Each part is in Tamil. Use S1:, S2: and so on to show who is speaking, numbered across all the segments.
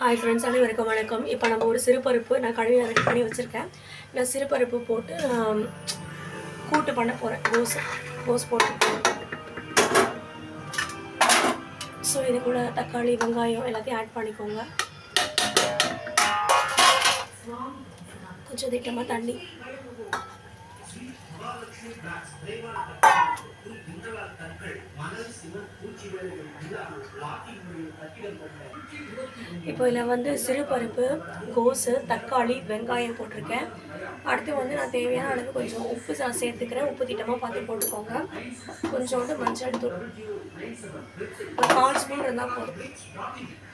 S1: ஹாய் ஃப்ரெண்ட்ஸ் அனைவருக்கும் வணக்கம். இப்போ நம்ம ஒரு சிறுபருப்பு நான் கழுவி ரெடி பண்ணி வச்சுருக்கேன். நான் சிறுபருப்பு போட்டு கூட்டு பண்ண போகிறேன் கோஸ் கோஸ் போட்டு. ஸோ இது கூட தக்காளி வெங்காயம் எல்லாத்தையும் ஆட் பண்ணிக்கோங்க. கொஞ்சம் திட்டமாக தண்ணி. இப்போ இதில் வந்து சிறுபருப்பு கோசு தக்காளி வெங்காயம் போட்டிருக்கேன். அடுத்து வந்து நான் தேவையான அளவு கொஞ்சம் உப்பு சா சேர்த்துக்கிறேன். உப்பு திட்டமாக பார்த்து போட்டுக்கோங்க. கொஞ்சோண்டு மஞ்சள் தூள். ஒரு கால் ஸ்பூன் இருந்தால் போதும்.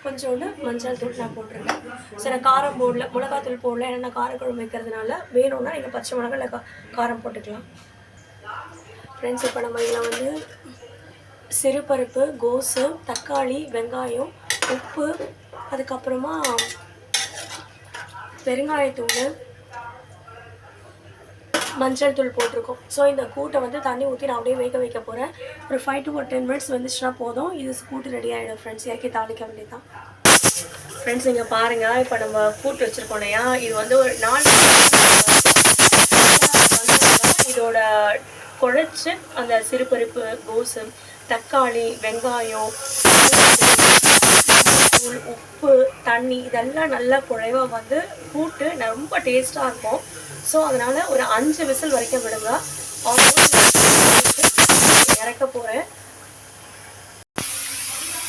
S1: கொஞ்சோண்டு மஞ்சள் தூள் நான் போட்டிருக்கேன். சரி காரம் போடல மிளகாத்தூள் போடல. ஏன்னா காரக்குழம்பு வைக்கிறதுனால வேணும்னா நீங்கள் பச்சை மிளகா இல்லை காரம் போட்டுக்கலாம். ஃப்ரெண்ட்ஸ் இப்போ நம்ம இதில் வந்து சிறுபருப்பு கோஸு தக்காளி வெங்காயம் உப்பு அதுக்கப்புறமா பெருங்காயத்தூள் மஞ்சள் தூள் போட்டிருக்கோம். ஸோ இந்த கூட்டை வந்து தண்ணி ஊற்றி நான் அப்படியே வேக வைக்க போகிறேன் ஒரு ஃபைவ் டு ஒரு டென் மினிட்ஸ் வந்துச்சுன்னா போதும். இது கூட்டு ரெடி ஆகிடும் ஃப்ரெண்ட்ஸ் இறக்கி தாளிக்க வேண்டியதான் ஃப்ரெண்ட்ஸ் இங்கே பாருங்கள் இப்போ நம்ம கூட்டு வச்சுருக்கோம் இல்லையா? இது வந்து ஒரு நாலு குழைச்சு அந்த சிறுபருப்பு கோஸு தக்காளி வெங்காயம் தூள் உப்பு தண்ணி இதெல்லாம் நல்லா குழைவாக வந்து கூட்டு ரொம்ப டேஸ்ட்டாக இருக்கும். ஸோ அதனால் ஒரு அஞ்சு விசில் வரைக்கும் விடுங்க. இறக்க போகிறேன்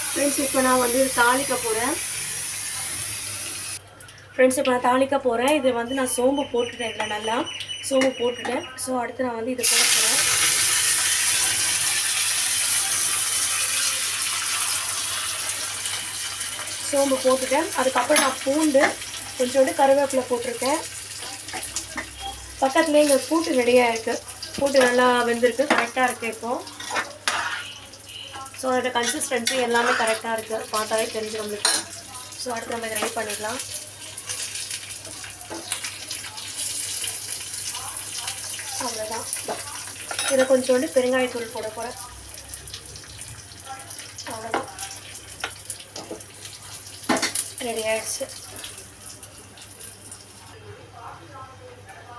S1: ஃப்ரெண்ட்ஸ் இப்போ நான் வந்து தாளிக்க போகிறேன் ஃப்ரெண்ட்ஸ் இப்போ நான் தாளிக்க போகிறேன் இது வந்து நான் சோம்பு போட்டுட்டேன் இதில் நல்லா சோம்பு போட்டுட்டேன். ஸோ அடுத்து நான் வந்து இதை போட போகிறேன் சோம்பு போட்டுட்டேன். அதுக்கப்புறம் நான் பூண்டு கொஞ்சோண்டு கருவேப்பிலை போட்டிருக்கேன். பக்கத்துலேயே இங்கே கூட்டு ரெடியாக இருக்குது கூட்டு நல்லா வெந்திருக்கு. கரெக்டாக இருக்குது இப்போது ஸோ அதோட கன்சிஸ்டன்சி எல்லாமே கரெக்டாக இருக்குது பார்த்தாலே தெரிஞ்சு நம்மளுக்கு ஸோ அடுத்து நம்ம இதை ரெடி பண்ணிடலாம் அவ்வளோதான் இதை கொஞ்சோண்டு பெருங்காயத்தூள் போட போகிறேன் அவ்வளோதான் ரெடி ஆயிடுச்சு.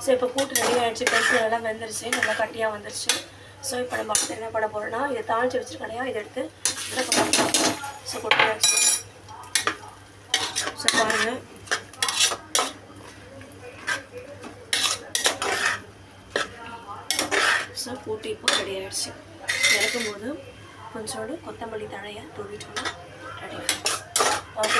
S1: ஸோ இப்போ கூட்டு ரெடி ஆகிடுச்சு பெருசு நல்லா வெந்துருச்சு. நல்லா கட்டியாக வந்துருச்சு. ஸோ இப்போ நம்ம என்ன பண்ண போகிறோம்னா இதை தாளிச்சு வச்சுருக்கலையா இதை எடுத்து ஸோ கொட்டியாச்சு ஸோ பாருங்கள் ஸோ கூட்டி இப்போ ரெடி ஆகிடுச்சு இறக்கும் போது கொஞ்சோடு கொத்தமல்லி தழையை தூவிட்டோம்னா